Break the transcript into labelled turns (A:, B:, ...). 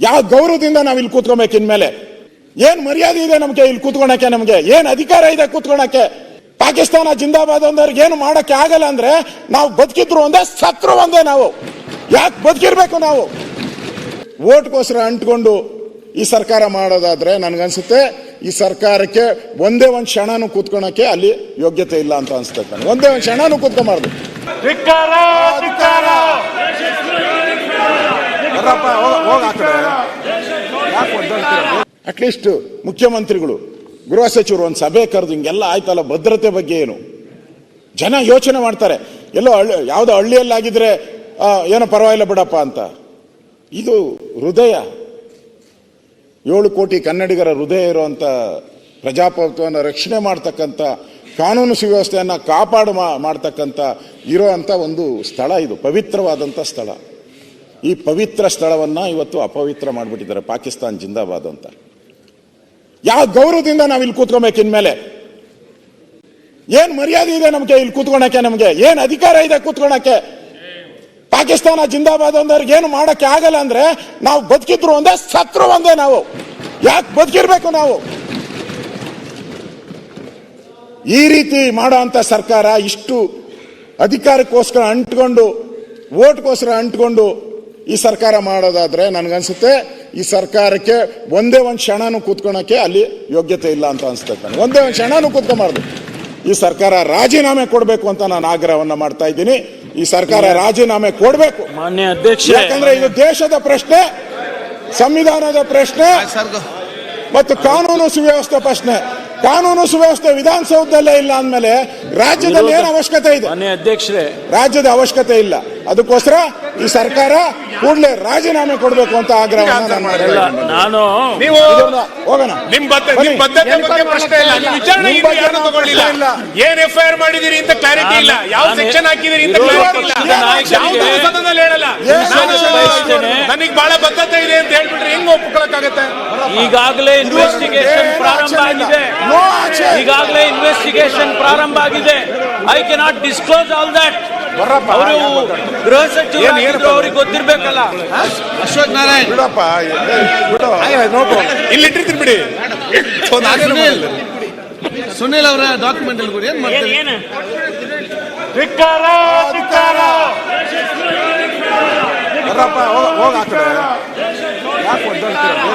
A: ಯಾವ ಗೌರವದಿಂದ ನಾವು ಇಲ್ಲಿ ಕೂತ್ಕೊಬೇಕು ಇನ್ಮೇಲೆ? ಏನ್ ಮರ್ಯಾದೆ ಇದೆ ನಮಗೆ ಇಲ್ಲಿ ಕೂತ್ಕೊಳಕ್ಕೆ ನಮ್ಗೆ? ಏನ್ ಅಧಿಕಾರ ಇದೆ ಕೂತ್ಕೊಳಕ್ಕೆ? ಪಾಕಿಸ್ತಾನ ಜಿಂದಾಬಾದ್ ಅಂದವ್ರಿಗೆ ಏನು ಮಾಡಕ್ಕೆ ಆಗಲ್ಲ ಅಂದ್ರೆ ನಾವು ಬದುಕಿದ್ರು ಒಂದೇ ಸತ್ರು ಒಂದೇ ನಾವು. ಯಾಕೆ ಬದುಕಿರ್ಬೇಕು ನಾವು? ಓಟ್ಗೋಸ್ಕರ ಅಂಟ್ಕೊಂಡು ಈ ಸರ್ಕಾರ ಮಾಡೋದಾದ್ರೆ ನನ್ಗನ್ಸುತ್ತೆ, ಈ ಸರ್ಕಾರಕ್ಕೆ ಒಂದೇ ಒಂದು ಕ್ಷಣನೂ ಕೂತ್ಕೊಳಕ್ಕೆ ಅಲ್ಲಿ ಯೋಗ್ಯತೆ ಇಲ್ಲ ಅಂತ ಅನ್ಸ್ತೈತೆ. ಒಂದೇ ಒಂದು ಕ್ಷಣನೂ ಕೂತ್ಕೊಂಬಾರ್ದು. ಅಟ್ಲೀಸ್ಟ್ ಮುಖ್ಯಮಂತ್ರಿಗಳು, ಗೃಹ ಸಚಿವರು ಒಂದು ಸಭೆ ಕರೆದು ಹಿಂಗೆಲ್ಲ ಆಯ್ತಲ್ಲ, ಭದ್ರತೆ ಬಗ್ಗೆ ಏನು? ಜನ ಯೋಚನೆ ಮಾಡ್ತಾರೆ. ಎಲ್ಲೋ ಹಳ್ಳಿ, ಯಾವುದೋ ಹಳ್ಳಿಯಲ್ಲಾಗಿದ್ರೆ ಏನೋ ಪರವಾಗಿಲ್ಲ ಬಿಡಪ್ಪ ಅಂತ. ಇದು ಹೃದಯ. ಏಳು ಕೋಟಿ ಕನ್ನಡಿಗರ ಹೃದಯ ಇರುವಂತ ಪ್ರಜಾಪ್ರಭುತ್ವವನ್ನು ರಕ್ಷಣೆ ಮಾಡ್ತಕ್ಕಂಥ, ಕಾನೂನು ಸುವ್ಯವಸ್ಥೆಯನ್ನು ಕಾಪಾಡು ಮಾಡ್ತಕ್ಕಂಥ ಇರೋವಂಥ ಒಂದು ಸ್ಥಳ ಇದು ಪವಿತ್ರವಾದಂಥ ಸ್ಥಳ. ಈ ಪವಿತ್ರ ಸ್ಥಳವನ್ನ ಇವತ್ತು ಅಪವಿತ್ರ ಮಾಡಿಬಿಟ್ಟಿದ್ದಾರೆ, ಪಾಕಿಸ್ತಾನ್ ಜಿಂದಾಬಾದ್ ಅಂತ. ಯಾವ ಗೌರವದಿಂದ ನಾವು ಇಲ್ಲಿ ಕೂತ್ಕೊಬೇಕು ಇನ್ಮೇಲೆ? ಏನ್ ಮರ್ಯಾದೆ ಇದೆ ನಮಗೆ ಇಲ್ಲಿ ಕೂತ್ಕೊಳಕ್ಕೆ ನಮಗೆ? ಏನ್ ಅಧಿಕಾರ ಇದೆ ಕೂತ್ಕೊಳಕ್ಕೆ? ಪಾಕಿಸ್ತಾನ ಜಿಂದಾಬಾದ್ ಅಂದವ್ರಿಗೆ ಏನು ಮಾಡಕ್ಕೆ ಆಗಲ್ಲ ಅಂದ್ರೆ ನಾವು ಬದುಕಿದ್ರು ಒಂದೇ ಸತ್ರು ಒಂದೇ ನಾವು. ಯಾಕೆ ಬದುಕಿರ್ಬೇಕು ನಾವು? ಈ ರೀತಿ ಮಾಡೋ ಅಂತ ಸರ್ಕಾರ ಇಷ್ಟು ಅಧಿಕಾರಕ್ಕೋಸ್ಕರ ಅಂಟ್ಕೊಂಡು ಓಟ್ಗೋಸ್ಕರ ಅಂಟ್ಕೊಂಡು ಈ ಸರ್ಕಾರ ಮಾಡೋದಾದ್ರೆ ನನ್ಗನ್ಸುತ್ತೆ. ಈ ಸರ್ಕಾರಕ್ಕೆ ಒಂದೇ ಒಂದು ಕ್ಷಣನೂ ಕೂತ್ಕೊಳಕ್ಕೆ ಅಲ್ಲಿ ಯೋಗ್ಯತೆ ಇಲ್ಲ ಅಂತ ಅನಿಸ್ತೈತೆ ನನಗೆ ಒಂದೇ ಒಂದು ಕ್ಷಣನೂ ಕೂತ್ಕೊಂಬಾರ್ದು. ಈ ಸರ್ಕಾರ ರಾಜೀನಾಮೆ ಕೊಡಬೇಕು ಅಂತ ನಾನು ಆಗ್ರಹವನ್ನು ಮಾಡ್ತಾ ಇದ್ದೀನಿ. ಈ ಸರ್ಕಾರ ರಾಜೀನಾಮೆ ಕೊಡಬೇಕು.
B: ಮಾನ್ಯ ಅಧ್ಯಕ್ಷ
A: ಯಾಕಂದ್ರೆ ಇದು ದೇಶದ ಪ್ರಶ್ನೆ ಸಂವಿಧಾನದ ಪ್ರಶ್ನೆ ಮತ್ತು ಕಾನೂನು ಸುವ್ಯವಸ್ಥೆ ಪ್ರಶ್ನೆ. ಕಾನೂನು ಸುವ್ಯವಸ್ಥೆ ವಿಧಾನಸೌಧದಲ್ಲೇ ಇಲ್ಲ ಅಂದಮೇಲೆ ರಾಜ್ಯದಲ್ಲಿ ಏನು ಅವಶ್ಯಕತೆ ಇದೆ?
B: ಅಧ್ಯಕ್ಷರೇ.
A: ರಾಜ್ಯದ ಅವಶ್ಯಕತೆ ಇಲ್ಲ. ಅದಕ್ಕೋಸ್ಕರ ಈ ಸರ್ಕಾರ ಕೂಡಲೇ ರಾಜೀನಾಮೆ ಕೊಡಬೇಕು ಅಂತ ಆಗ್ರಹ ನಾನು ಮಾಡ್ತಾ
B: ಅಲ್ಲ
A: ಇದ್ದೀನಿ.
B: ನಾನು
C: ನೀವು
A: ಇದನ್ನ ಹೋಗೋಣ.
C: ನಿಮ್ ಬದ್ಧ
A: ಬನ್ನಿ.
C: ನಿಮ್ ಬದ್ಧತೆ ಬಗ್ಗೆ ಪ್ರಶ್ನೆ ಇಲ್ಲ. ನೀವು ವಿಚಾರಣೆ
A: ನಿಮ್ ಬಗ್ಗೆ
C: ಯಾರು ತಗೊಳ್ಳಿಲ್ಲ?
A: ಇಲ್ಲ.
C: ಏನ್ ಎಫ್ ಐ ಆರ್ ಮಾಡಿದಿರಿ ಅಂತ ಕ್ಲಾರಿಟಿ ಇಲ್ಲ. ಯಾವ
B: ನಾನು-
C: ಸೆಕ್ಷನ್ ಹಾಕಿದಿರಿ ಅಂತ
B: ವಿರೋಧ
C: ಕ್ಲಾರಿಟಿ ಇಲ್ಲ.
B: ಪಕ್ಷದ ನಾಯಕರಿಗೆ-
C: ಯಾವ್ದು ಸದನದಲ್ಲಿ ಹೇಳಲ್ಲ.
A: ಏನು
C: ನಾನು
B: ಬಯಸ್ತೇನೆ.
C: ನನಗೆ ಬಹಳ ಬದ್ಧತೆ ಇದೆ ಅಂತ ಹೇಳ್ಬಿಟ್ರೆ ಹೆಂಗ್ ಒಪ್ಕೊಳಕ್ಕಾಗತ್ತೆ?
B: ಈಗಾಗಲೇ ಇನ್ವೆಸ್ಟಿಗೇಷನ್ ಪ್ರಾರಂಭ ಆಗಿದೆ. ಈಗಾಗಲೇ ಇನ್ವೆಸ್ಟಿಗೇಷನ್ ಪ್ರಾರಂಭ ಆಗಿದೆ. I cannot disclose all that ಅವರು? ಗೃಹ
C: ಏನ್-
B: ಸಚಿವರು? ಅವ್ರಿಗೆ ಗೊತ್ತಿರ್ಬೇಕಲ್ಲ.
D: ಅಶೋಕ್ ನಾರಾಯಣ್.
A: ಬಿಡಪ್ಪ
C: ಇಲ್ಲಿ ಇಟ್ಟಿರ್ತೀನಿ ಬಿಡಿ.
D: ಸುನಿಲ್. ಅವರ ಡಾಕ್ಯುಮೆಂಟ್ ಅಲ್ಲಿ ಕೊಡಿ ಏನ್ ಮಾಡ್ತೀರಿ?
A: ಬರ್ರಪ್ಪ ಹೋಗ ಆ ಯಾಕೆ ಒದ್ದಾಡ್ತೀರ?